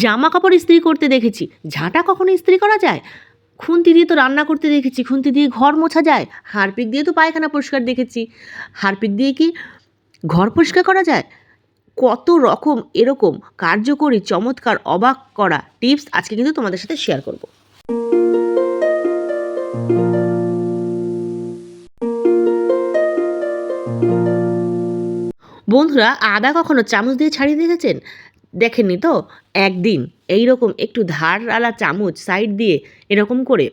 জামা কাপড় ইস্ত্রি করতে দেখেছি। ঝাঁটা কখনো ইস্ত্রি করা যায়? খুন্তি দিয়ে তো রান্না করতে দেখেছি, খুন্তি দিয়ে ঘর মোছা যায়। হারপিক দিয়ে তো পায়খানা পরিষ্কার দেখেছি। হারপিক দিয়ে কি ঘর পরিষ্কার করা যায়? কত রকম এরকম কার্যকরী, চমৎকার, অবাক করা টিপস আজকে কিন্তু তোমাদের সাথে শেয়ার করব। বন্ধুরা, আদা কখনো চামচ দিয়ে ছাড়িয়ে দেখেছেন দেখেননি তো? একদিন এই রকম একটু ধারওয়ালা চামচ সাইড দিয়ে এরকম করে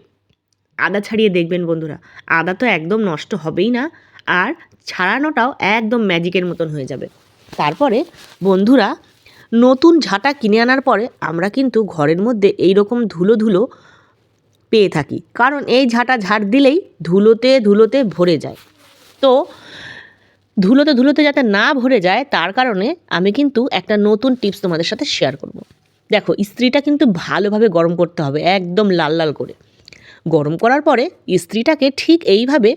আদা ছাড়িয়ে দেখবেন বন্ধুরা। আদা তো একদম নষ্ট হবেই না আর ছাড়ানোটাও একদম ম্যাজিকের মতন হয়ে যাবে। তারপরে বন্ধুরা, নতুন ঝাঁটা কিনে আনার পরে আমরা কিন্তু ঘরের মধ্যে এই রকম ধুলো ধুলো পেয়ে থাকি। কারণ এই ঝাঁটা ঝাড় দিলেই ধুলোতে ধুলোতে ভরে যায়। তো ধুলোতে ধুলোতে যাতে না ভরে যায়, তার কারণে আমি কিন্তু একটা নতুন টিপস তোমাদের সাথে শেয়ার করব। দেখো, ইস্ত্রিটা কিন্তু ভালোভাবে গরম করতে হবে, একদম লাল লাল করে গরম করার পরে ইস্ত্রিটাকে ঠিক এইভাবে,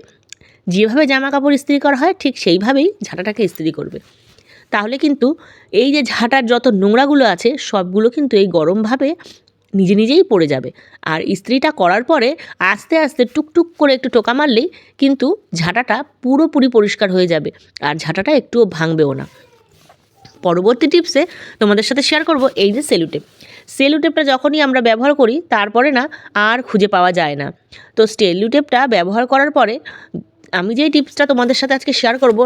যেভাবে জামা কাপড় ইস্ত্রি করা হয়, ঠিক সেইভাবেই ঝাঁটাটাকে ইস্ত্রি করবে তাহলে কিন্তু এই যে ঝাঁটার যত নোংরাগুলো আছে, সবগুলো কিন্তু এই গরমভাবে নিজে নিজেই পড়ে যাবে। আর ইস্ত্রিটা করার পরে আস্তে আস্তে টুকটুক করে একটু টোকা মারলেই কিন্তু ঝাঁটাটা পুরোপুরি পরিষ্কার হয়ে যাবে আর ঝাঁটাটা একটুও ভাঙবেও না। পরবর্তী টিপসে তোমাদের সাথে শেয়ার করব এই যে সেলুটেপ সেলুটেপটা যখনই আমরা ব্যবহার করি, তারপরে না আর খুঁজে পাওয়া যায় না। তো সেলুটেপটা ব্যবহার করার পরে আমি যেই টিপসটা তোমাদের সাথে আজকে শেয়ার করব,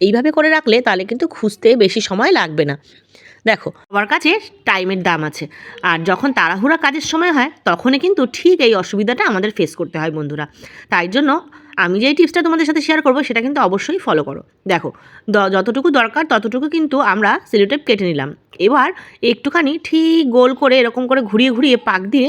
এইভাবে করে রাখলে তাহলে কিন্তু খুঁজতে বেশি সময় লাগবে না। দেখো, আমার কাছে টাইমের দাম আছে। আর যখন তাড়াহুড়া কাজের সময় হয়, তখনই কিন্তু ঠিক এই অসুবিধাটা আমাদের ফেস করতে হয় বন্ধুরা। তাই জন্য আমি যেই টিপসটা তোমাদের সাথে শেয়ার করব, সেটা কিন্তু অবশ্যই ফলো করো। দেখো যতটুকু দরকার, ততটুকু কিন্তু আমরা সেলোটেপ কেটে নিলাম। এবার একটুখানি ঠিক গোল করে, এরকম করে ঘুরিয়ে ঘুরিয়ে পাক দিয়ে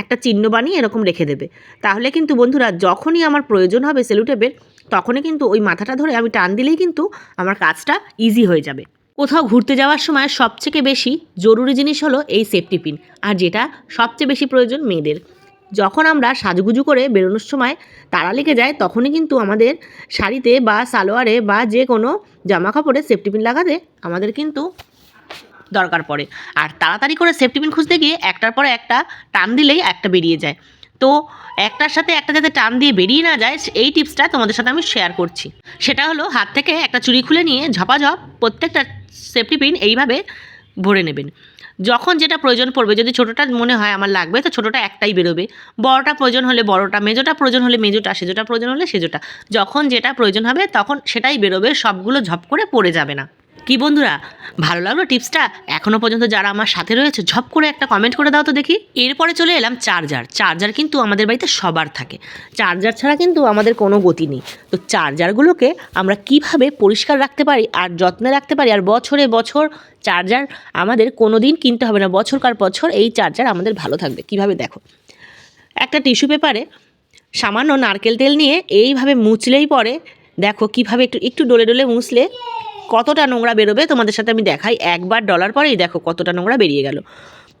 একটা চিহ্ন বানিয়ে এরকম রেখে দেবে। তাহলে কিন্তু বন্ধুরা, যখনই আমার প্রয়োজন হবে সেলুটেপের তখনই কিন্তু ওই মাথাটা ধরে আমি টান দিলেই কিন্তু আমার কাজটা ইজি হয়ে যাবে। কোথাও ঘুরতে যাওয়ার সময় সবথেকে বেশি জরুরি জিনিস হলো এই সেফটি পিন আর যেটা সবচেয়ে বেশি প্রয়োজন মেয়েদের। যখন আমরা সাজুগুজু করে বেরোনোর সময় তাড়া লেগে যায়, তখনই কিন্তু আমাদের শাড়িতে বা সালোয়ারে বা যে কোনো জামা কাপড়ে সেফটি পিন লাগাতে আমাদের কিন্তু দরকার পড়ে। আর তাড়াতাড়ি করে সেফটি পিন খুঁজতে গিয়ে একটার পরে একটা টান দিলেই একটা বেরিয়ে যায়। তো একটার সাথে একটা যাতে টান দিয়ে বেরিয়ে না যায়, এই টিপসটা তোমাদের সাথে আমি শেয়ার করছি। সেটা হলো হাত থেকে একটা চুড়ি খুলে নিয়ে ঝপাঝপ প্রত্যেকটা সেফটি পিন এইভাবে ভরে নেবেন। যখন যেটা প্রয়োজন পড়বে, যদি ছোটোটা মনে হয় আমার লাগবে, তো ছোটোটা একটাই বেরোবে। বড়টা প্রয়োজন হলে বড়টা, মেজোটা প্রয়োজন হলে মেজোটা, সেজোটা প্রয়োজন হলে সেজোটা। যখন যেটা প্রয়োজন হবে, তখন সেটাই বেরোবে, সবগুলো ঝপ করে পড়ে যাবে না। কি বন্ধুরা, ভালো লাগল টিপসটা? এখনও পর্যন্ত যারা আমার সাথে রয়েছে, ঝপ করে একটা কমেন্ট করে দাও তো দেখি। এরপরে চলে এলাম চার্জার চার্জার কিন্তু আমাদের বাড়িতে সবার থাকে। চার্জার ছাড়া কিন্তু আমাদের কোনো গতি নেই। তো চার্জারগুলোকে আমরা কীভাবে পরিষ্কার রাখতে পারি আর যত্নে রাখতে পারি? আর বছরে বছর চার্জার আমাদের কোনো দিন কিনতে হবে না। বছরকার বছর এই চার্জার আমাদের ভালো থাকবে। কীভাবে দেখো? একটা টিস্যু পেপারে সামান্য নারকেল তেল নিয়ে এইভাবে মুছলেই পরে দেখো কীভাবে একটু একটু ডলে ডলে মুছলে কতটা নোংরা বেরোবে তোমাদের সাথে আমি দেখাই। একবার ডলার পরেই দেখো কতটা নোংরা বেরিয়ে গেল।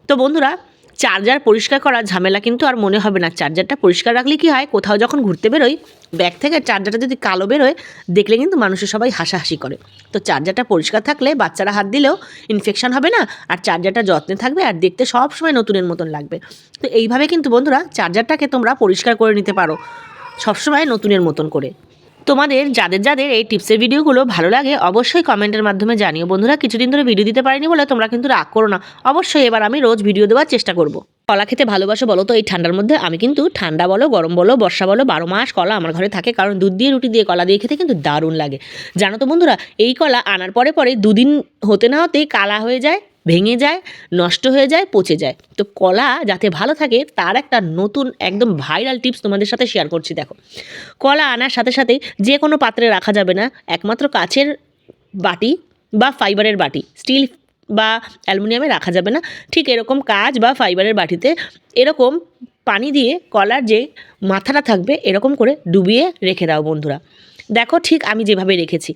তো বন্ধুরা, চার্জার পরিষ্কার করার ঝামেলা কিন্তু আর মনে হবে না। চার্জারটা পরিষ্কার রাখলে কি হয়? কোথাও যখন ঘুরতে বেরোই, ব্যাগ থেকে চার্জারটা যদি কালো বেরোয়, দেখলে কিন্তু মানুষের সবাই হাসাহাসি করে। তো চার্জারটা পরিষ্কার থাকলে বাচ্চারা হাত দিলেও ইনফেকশান হবে না, আর চার্জারটা যত্নে থাকবে, আর দেখতে সব সময় নতুনের মতন লাগবে। তো এইভাবে কিন্তু বন্ধুরা, চার্জারটাকে তোমরা পরিষ্কার করে নিতে পারো সবসময় নতুনের মতন করে। তোমাদের, যাদের যাদের এই টিপসের ভিডিওগুলো ভালো লাগে, অবশ্যই কমেন্টের মাধ্যমে জানিও। বন্ধুরা, কিছুদিন ধরে ভিডিও দিতে পারিনি বলে তোমরা কিন্তু রাগ করো না। অবশ্যই এবার আমি রোজ ভিডিও দেওয়ার চেষ্টা করব। কলা খেতে ভালোবাসো বলো তো, এই ঠান্ডার মধ্যে আমি কিন্তু ঠান্ডা বলো, গরম বলো, বর্ষা বলো, বারো মাস কলা আমার ঘরে থাকে কারণ দুধ দিয়ে, রুটি দিয়ে, কলা দিয়ে খেতে কিন্তু দারুণ লাগে। জানো তো বন্ধুরা, এই কলা আনার পরে পরে দুদিন হতে না হতেই কালা হয়ে যায় ভেঙে যায়, নষ্ট হয়ে যায়, পচে যায়। তো কলা যাতে ভালো থাকে, তার একটা নতুন একদম ভাইরাল টিপস তোমাদের সাথে শেয়ার করছি, দেখো। কলা আনার সাথে সাথে যে কোনো পাত্রে রাখা যাবে না, একমাত্র কাচের বাটি বা ফাইবারের বাটি। স্টিল বা অ্যালুমিনিয়ামে রাখা যাবে না। ঠিক এরকম কাজ বা ফাইবারের বাটিতে এরকম পানি দিয়ে কলার যে মাথাটা থাকবে, এরকম করে ডুবিয়ে রেখে দাও বন্ধুরা। দেখো ঠিক আমি যেভাবে রেখেছি।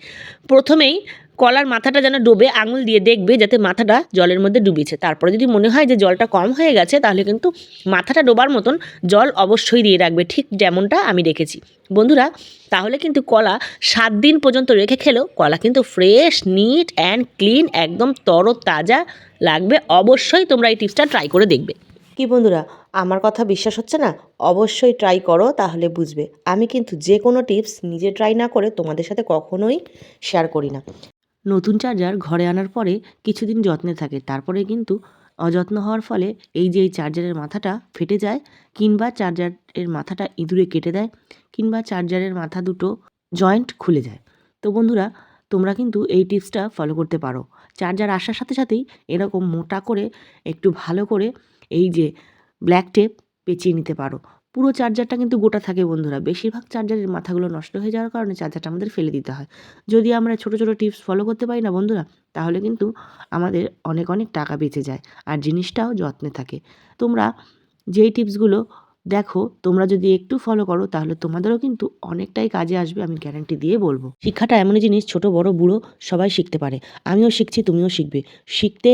প্রথমেই কলার মাথাটা যেন ডোবে, আঙুল দিয়ে দেখবে যাতে মাথাটা জলের মধ্যে ডুবেছে তারপরে যদি মনে হয় যে জলটা কম হয়ে গেছে, তাহলে কিন্তু মাথাটা ডোবার মতন জল অবশ্যই দিয়ে রাখবে, ঠিক যেমনটা আমি রেখেছি। বন্ধুরা, তাহলে কিন্তু কলা সাত দিন পর্যন্ত রেখে খেলেও কলা কিন্তু ফ্রেশ, নিট অ্যান্ড ক্লিন, একদম তরতাজা লাগবে। অবশ্যই তোমরা এই টিপসটা ট্রাই করে দেখবে। কি বন্ধুরা, আমার কথা বিশ্বাস হচ্ছে না? অবশ্যই ট্রাই করো, তাহলে বুঝবে। আমি কিন্তু যে কোনো টিপস নিজে ট্রাই না করে তোমাদের সাথে কখনোই শেয়ার করি না। নতুন চার্জার ঘরে আনার পরে কিছুদিন যত্নে থাকে। তারপরে কিন্তু অযত্ন হওয়ার ফলে এই যে এই চার্জারের মাথাটা ফেটে যায় কিংবা চার্জারের মাথাটা ইঁদুরে কেটে দেয় কিংবা চার্জারের মাথা দুটো জয়েন্ট খুলে যায়। তো বন্ধুরা, তোমরা কিন্তু এই টিপসটা ফলো করতে পারো। চার্জার আসার সাথে সাথেই এরকম মোটা করে একটু ভালো করে এই যে ব্ল্যাক টেপ পেঁচিয়ে নিতে পারো। পুরো চার্জারটা কিন্তু গোটা থাকে বন্ধুরা। বেশিরভাগ চার্জারের মাথাগুলো নষ্ট হয়ে যাওয়ার কারণে চার্জারটা আমাদের ফেলে দিতে হয়। যদি আমরা ছোটো ছোটো টিপস ফলো করতে পারি না বন্ধুরা, তাহলে কিন্তু আমাদের অনেক অনেক টাকা বেঁচে যায় আর জিনিসটাও যত্নে থাকে। তোমরা যেই টিপসগুলো দেখো, তোমরা যদি একটু ফলো করো, তাহলে তোমাদেরও কিন্তু অনেকটাই কাজে আসবে, আমি গ্যারান্টি দিয়ে বলব। শিক্ষাটা এমনই জিনিস, ছোট, বড়, বুড়ো সবাই শিখতে পারে। আমিও শিখছি, তুমিও শিখবে। শিখতে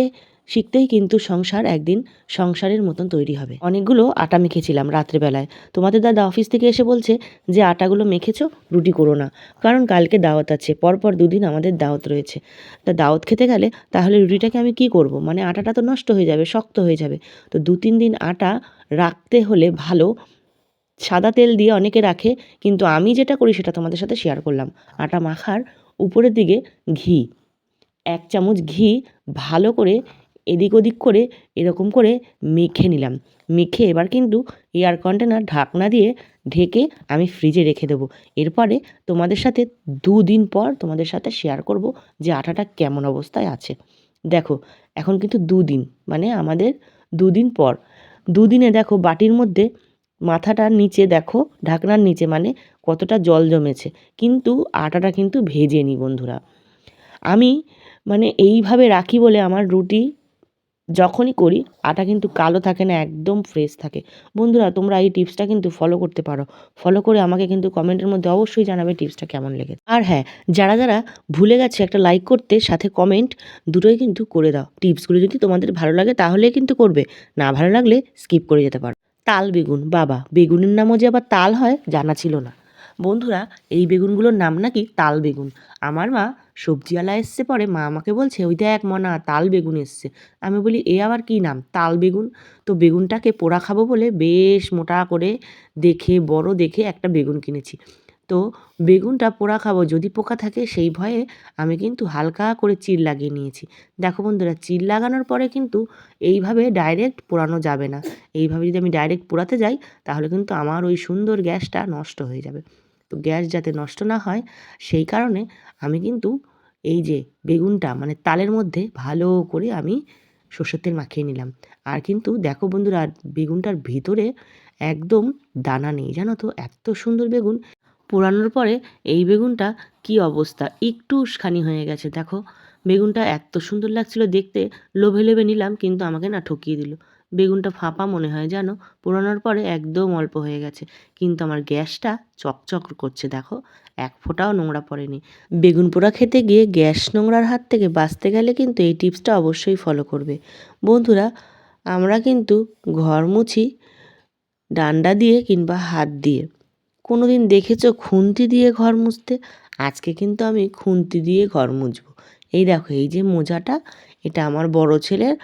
শিখতেই কিন্তু সংসার একদিন সংসারের মতন তৈরি হবে। অনেকগুলো আটা মেখেছিলাম রাত্রেবেলায়। তোমাদের দাদা অফিস থেকে এসে বলছে যে, আটাগুলো মেখেছো, রুটি করো না। কারণ কালকে দাওয়াত আছে, পরপর দুদিন আমাদের দাওয়াত রয়েছে। তা দাওয়াত খেতে গেলে তাহলে রুটিটাকে আমি কি করব? মানে আটাটা তো নষ্ট হয়ে যাবে, শক্ত হয়ে যাবে। তো দু তিন দিন আটা রাখতে হলে ভালো সাদা তেল দিয়ে অনেকে রাখে, কিন্তু আমি যেটা করি সেটা তোমাদের সাথে শেয়ার করলাম। আটা মাখার উপরের দিকে ঘি, এক চামচ ঘি ভালো করে এদিক ওদিক করে এরকম করে মেখে নিলাম। মেখে এবার কিন্তু এয়ার কন্টেনার ঢাকনা দিয়ে ঢেকে আমি ফ্রিজে রেখে দেবো। এরপরে তোমাদের সাথে দুদিন পর তোমাদের সাথে শেয়ার করব যে আটাটা কেমন অবস্থায় আছে। দেখো, এখন কিন্তু দুদিন মানে আমাদের দুদিন পর। দুদিনে দেখো বাটির মধ্যে মাথাটার নিচে দেখো, ঢাকনার নিচে মানে কতটা জল জমেছে, কিন্তু আটাটা কিন্তু ভেজে নি বন্ধুরা। আমি মানে এইভাবে রাখি বলে আমার রুটি যখনই করি, আটা কিন্তু কালো থাকে না, একদম ফ্রেশ থাকে। বন্ধুরা, তোমরা এই টিপসটা কিন্তু ফলো করতে পারো। ফলো করে আমাকে কিন্তু কমেন্টের মধ্যে অবশ্যই জানাবে টিপসটা কেমন লেগেছে। আর হ্যাঁ যারা যারা ভুলে গেছে একটা লাইক করতে, সাথে কমেন্ট দুটোই কিন্তু করে দাও। টিপসগুলো যদি তোমাদের ভালো লাগে তাহলে কিন্তু করবে। না ভালো লাগলে স্কিপ করে যেতে পারো। তাল বেগুন, বাবা, বেগুনের নামও যে আবার তাল হয়, জানা ছিল না। বন্ধুরা, এই বেগুনগুলোর নাম নাকি তাল বেগুন। আমার মা সবজিওয়ালা এসছে পরে মা আমাকে বলছে, ওই দেখ মনা, তাল বেগুন এসছে। আমি বলি, এ আবার কী নাম? তাল বেগুন? তো বেগুনটাকে পোড়া খাব বলে বেশ মোটা করে দেখে, বড় দেখে একটা বেগুন কিনেছি। তো বেগুনটা পোড়া খাব, যদি পোকা থাকে সেই ভয়ে আমি কিন্তু হালকা করে চির লাগিয়ে নিয়েছি। দেখো বন্ধুরা চির লাগানোর পরে কিন্তু এইভাবে ডাইরেক্ট পোড়ানো যাবে না। এইভাবে যদি আমি ডাইরেক্ট পোড়াতে যাই, তাহলে কিন্তু আমার ওই সুন্দর গ্যাসটা নষ্ট হয়ে যাবে। তো গ্যাস যাতে নষ্ট না হয়, সেই কারণে আমি কিন্তু এই যে বেগুনটা মানে তালের মধ্যে ভালো করে আমি সর্ষের তেল মাখিয়ে নিলাম। আর কিন্তু দেখো বন্ধুরা, বেগুনটার ভিতরে একদম দানা নেই, জানো তো? এত সুন্দর বেগুন। পোড়ানোর পরে এই বেগুনটা কি অবস্থা? একটুখানি হয়ে গেছে, দেখো। বেগুনটা এত সুন্দর লাগছিল দেখতে, লোভে লোভে নিলাম, কিন্তু আমাকে না ঠকিয়ে দিল। বেগুনটা ফাঁপা মনে হয় জানো? পোড়ানোর পরে একদম অল্প হয়ে গেছে। কিন্তু আমার গ্যাসটা চকচক করছে, দেখো। এক ফোঁটাও নোংরা পড়েনি। বেগুন পোড়া খেতে গিয়ে গ্যাস নোংরার হাত থেকে বাঁচতে গেলে কিন্তু এই টিপসটা অবশ্যই ফলো করবে। বন্ধুরা, আমরা কিন্তু ঘর মুছি, ডান্ডা দিয়ে কিংবা হাত দিয়ে। কোনো দিন দেখেছ খুন্তি দিয়ে ঘর মুছতে? আজকে কিন্তু আমি খুন্তি দিয়ে ঘর মুছবো। এই দেখো, এই যে মোজাটা, এটা আমার বড় ছেলের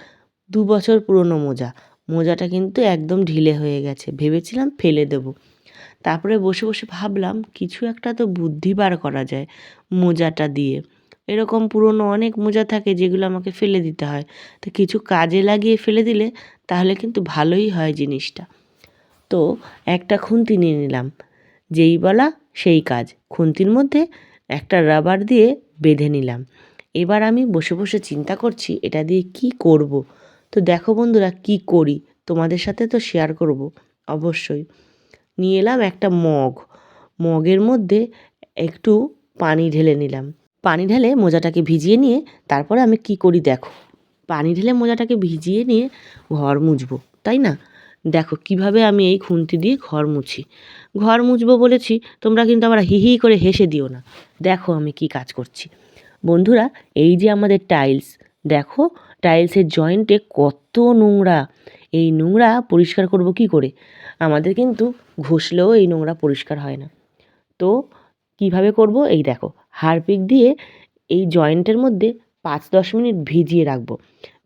দু বছর পুরনো মোজা। মোজাটা কিন্তু একদম ঢিলে হয়ে গেছে। ভেবেছিলাম ফেলে দেবো। তারপরে বসে বসে ভাবলাম, কিছু একটা তো বুদ্ধি বার করা যায় মোজাটা দিয়ে। এরকম পুরনো অনেক মোজা থাকে যেগুলো আমাকে ফেলে দিতে হয়। তো কিছু কাজে লাগিয়ে ফেলে দিলে তাহলে কিন্তু ভালোই হয় জিনিসটা। তো একটা খুন্তি নিয়ে নিলাম। যেই বলা সেই কাজ। খুন্তির মধ্যে একটা রাবার দিয়ে বেঁধে নিলাম। এবার আমি বসে বসে চিন্তা করছি, এটা দিয়ে কি করব। তো দেখো বন্ধুরা কি করি? তোমাদের সাথে তো শেয়ার করব, অবশ্যই। নিয়ে এলাম একটা মগ। মগের মধ্যে একটু পানি ঢেলে নিলাম। পানি ঢেলে মোজাটাকে ভিজিয়ে নিয়ে তারপরে আমি কি করি দেখো। পানি ঢেলে মোজাটাকে ভিজিয়ে নিয়ে ঘর মুছবো, তাই না? দেখো কীভাবে আমি এই খুন্তি দিয়ে ঘর মুছি। ঘর মুছবো বলেছি, তোমরা কিন্তু আবার হি হি করে হেসে দিও না। দেখো আমি কি কাজ করছি। বন্ধুরা, এই যে আমাদের টাইলস দেখো টাইলসের জয়েন্টে কত নোংরা। এই নোংরা পরিষ্কার করব কি করে? আমাদের কিন্তু ঘষলেও এই নোংরা পরিষ্কার হয় না। তো কীভাবে করব? এই দেখো, হারপিক দিয়ে এই জয়েন্টের মধ্যে পাঁচ দশ মিনিট ভিজিয়ে রাখব।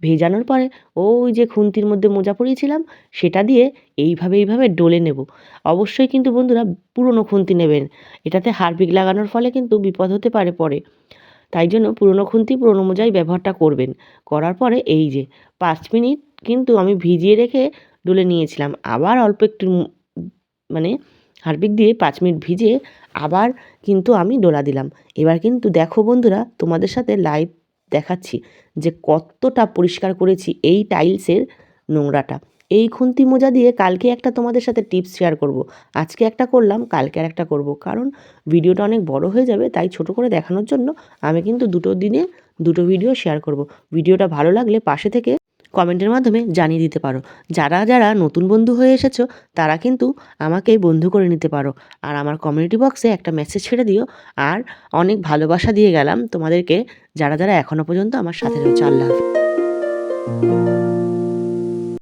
ভেজানোর পরে ওই যে খুন্তির মধ্যে মোজা পরিয়েছিলাম, সেটা দিয়ে এইভাবে এইভাবে ডলে নেব। অবশ্যই কিন্তু বন্ধুরা পুরনো খুন্তি নেবেন। এটাতে হারপিক লাগানোর ফলে কিন্তু বিপদ হতে পারে পরে। তাই জন্য পুরনো খুন্তি, পুরনো মোজাই ব্যবহারটা করবেন। করার পরে এই যে, পাঁচ মিনিট কিন্তু আমি ভিজিয়ে রেখে ডলে নিয়েছিলাম। আবার অল্প একটু মানে হারপিক দিয়ে পাঁচ মিনিট ভিজিয়ে আবার কিন্তু আমি ডোলা দিলাম। এবার কিন্তু দেখো বন্ধুরা, তোমাদের সাথে লাইভ দেখাচ্ছি যে কতটা পরিষ্কার করেছি এই টাইলসের নোংরাটা। এই খুন্তি মোজা দিয়ে কালকে একটা তোমাদের সাথে টিপস শেয়ার করব। আজকে একটা করলাম, কালকে আর একটা করব। কারণ ভিডিওটা অনেক বড় হয়ে যাবে, তাই ছোট করে দেখানোর জন্য আমি কিন্তু দুটো দিনে দুটো ভিডিও শেয়ার করব। ভিডিওটা ভালো লাগলে পাশে থেকে কমেন্টের মাধ্যমে জানিয়ে দিতে পারো। যারা যারা নতুন বন্ধু হয়ে এসেছ, তারা কিন্তু আমাকে বন্ধু করে নিতে পারো। আর আমার কমিউনিটি বক্সে একটা মেসেজ ছেড়ে দিও। আর অনেক ভালোবাসা দিয়ে গেলাম তোমাদেরকে। যারা যারা এখনও পর্যন্ত আমার সাথে রয়েছে, আল্লাহ।